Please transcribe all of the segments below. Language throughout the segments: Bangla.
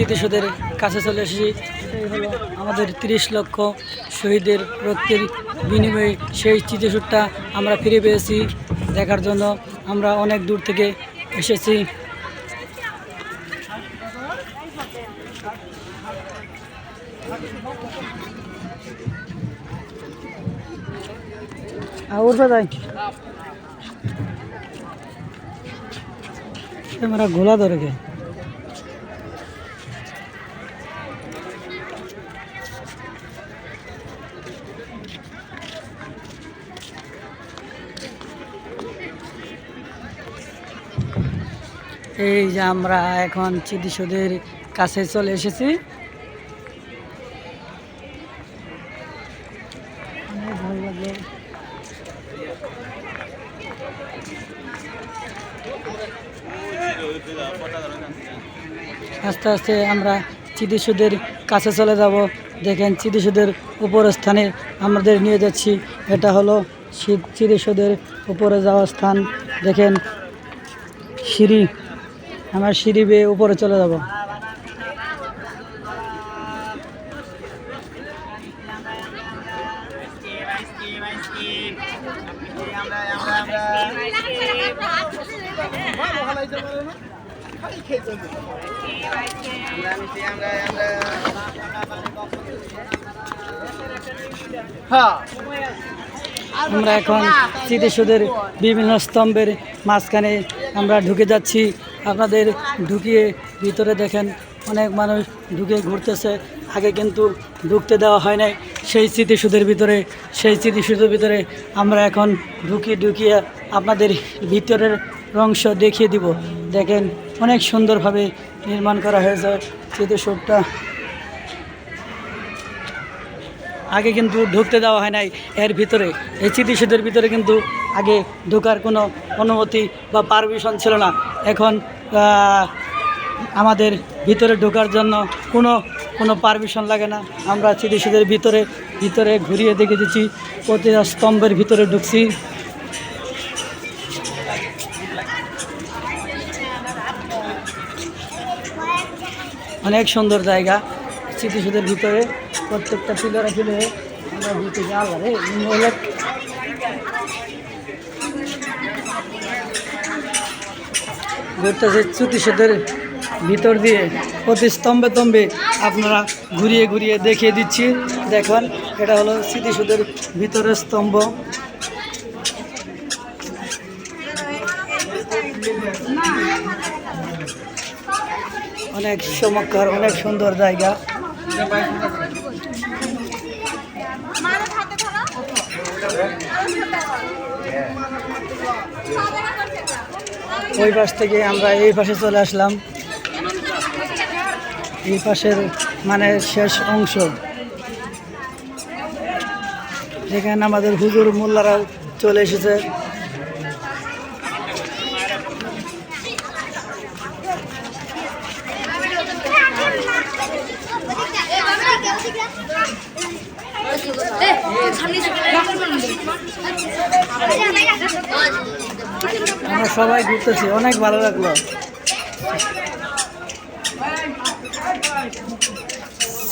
স্মৃতিসৌধের কাছে চলে এসেছি। হলো আমাদের তিরিশ লক্ষ শহীদের রক্তের বিনিময়ে সেই স্মৃতিসৌধটা আমরা ফিরে পেয়েছি দেখার জন্য। আমরা অনেক দূর থেকে এসেছি। ক্যামেরা গোলা ধরে এই যে আমরা এখন চিদিসুদের কাছে চলে এসেছি। আস্তে আস্তে আমরা চিদিসুদের কাছে চলে যাব। দেখেন চিদিসুদের উপর স্থানে আমাদের নিয়ে যাচ্ছি। এটা হলো চিদিসুদের উপরে যাওয়ার স্থান। দেখেন সিঁড়ি। আমরা সিঁড়ি বেয়ে উপরে চলে যাব। আমরা এখন স্মৃতিসৌধের বিভিন্ন স্তম্ভের মাঝখানে আমরা ঢুকে যাচ্ছি। আপনাদের ঢুকিয়ে ভিতরে দেখেন অনেক মানুষ ঢুকে ঘুরতেছে। আগে কিন্তু ঢুকতে দেওয়া হয় নাই। সেই স্মৃতিসৌধের ভিতরে, সেই স্মৃতিসৌধের ভিতরে আমরা এখন ঢুকিয়ে ঢুকিয়ে আপনাদের ভিতরের অংশ দেখিয়ে দিব। দেখেন অনেক সুন্দরভাবে নির্মাণ করা হয়েছে স্মৃতিসৌধটা। আগে কিন্তু ঢুকতে দেওয়া হয় নাই এর ভিতরে। এই স্মৃতিসৌধের ভিতরে কিন্তু আগে ঢোকার কোনো অনুমতি বা পারমিশন ছিল না। এখন আমাদের ভিতরে ঢোকার জন্য কোনো কোনো পারমিশন লাগে না। আমরা স্মৃতিসৌধের ভিতরে ভিতরে ঘুরিয়ে দেখে দিচ্ছি প্রতিটা স্তম্ভের ভিতরে ঢুকছি। অনেক সুন্দর জায়গা স্মৃতিসৌধের ভিতরে। প্রত্যেকটা পিলারে পিলারে আমরা ঘুরতেছি আল্লাহ রে ঘুরতেছি স্মৃতিসৌধের ভিতর দিয়ে। প্রতি স্তম্ভে স্তম্ভে আপনারা ঘুরিয়ে ঘুরিয়ে দেখিয়ে দিচ্ছি। দেখুন, এটা হলো স্মৃতিসৌধের ভিতরের স্তম্ভ। অনেক চমৎকার, অনেক সুন্দর জায়গা। ওই পাশ থেকে আমরা এই পাশে চলে আসলাম। এই পাশের মানে শেষ অংশ। যেখানে আমাদের হুজুর মোল্লারাও চলে এসেছে। আমরা সবাই ঘুরতেছি। অনেক ভালো লাগল।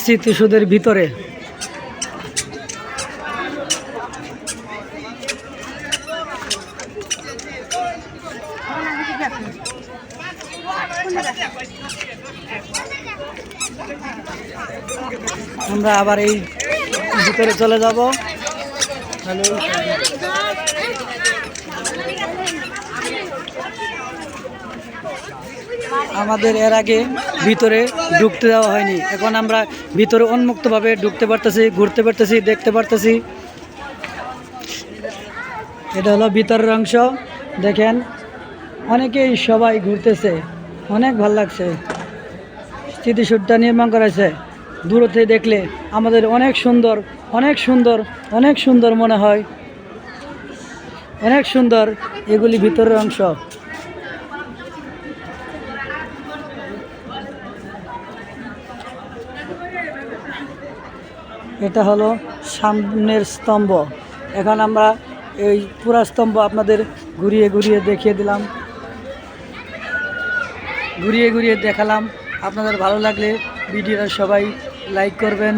স্মৃতিসুদের ভিতরে। আমরা আবার এই ভিতরে চলে যাব। হ্যালো। আমাদের এর আগে ভিতরে ঢুকতে দেওয়া হয়নি। এখন আমরা ভিতরে উন্মুক্তভাবে ঢুকতে পারতেছি, ঘুরতে পারতেছি, দেখতে পারতেছি। এটা হলো ভিতরের অংশ। দেখেন, অনেকেই সবাই ঘুরতেছে। অনেক ভালো লাগছে। স্মৃতিসুরটা নির্মাণ করেছে। দূরতে দেখলে আমাদের অনেক সুন্দর অনেক সুন্দর অনেক সুন্দর মনে হয়। অনেক সুন্দর এগুলি ভিতরের অংশ। এটা হলো সামনের স্তম্ভ। এখন আমরা এই পুরা স্তম্ভ আপনাদের ঘুরিয়ে ঘুরিয়ে দেখিয়ে দিলাম। ঘুরিয়ে ঘুরিয়ে দেখালাম। আপনাদের ভালো লাগলে ভিডিওটা সবাই লাইক করবেন।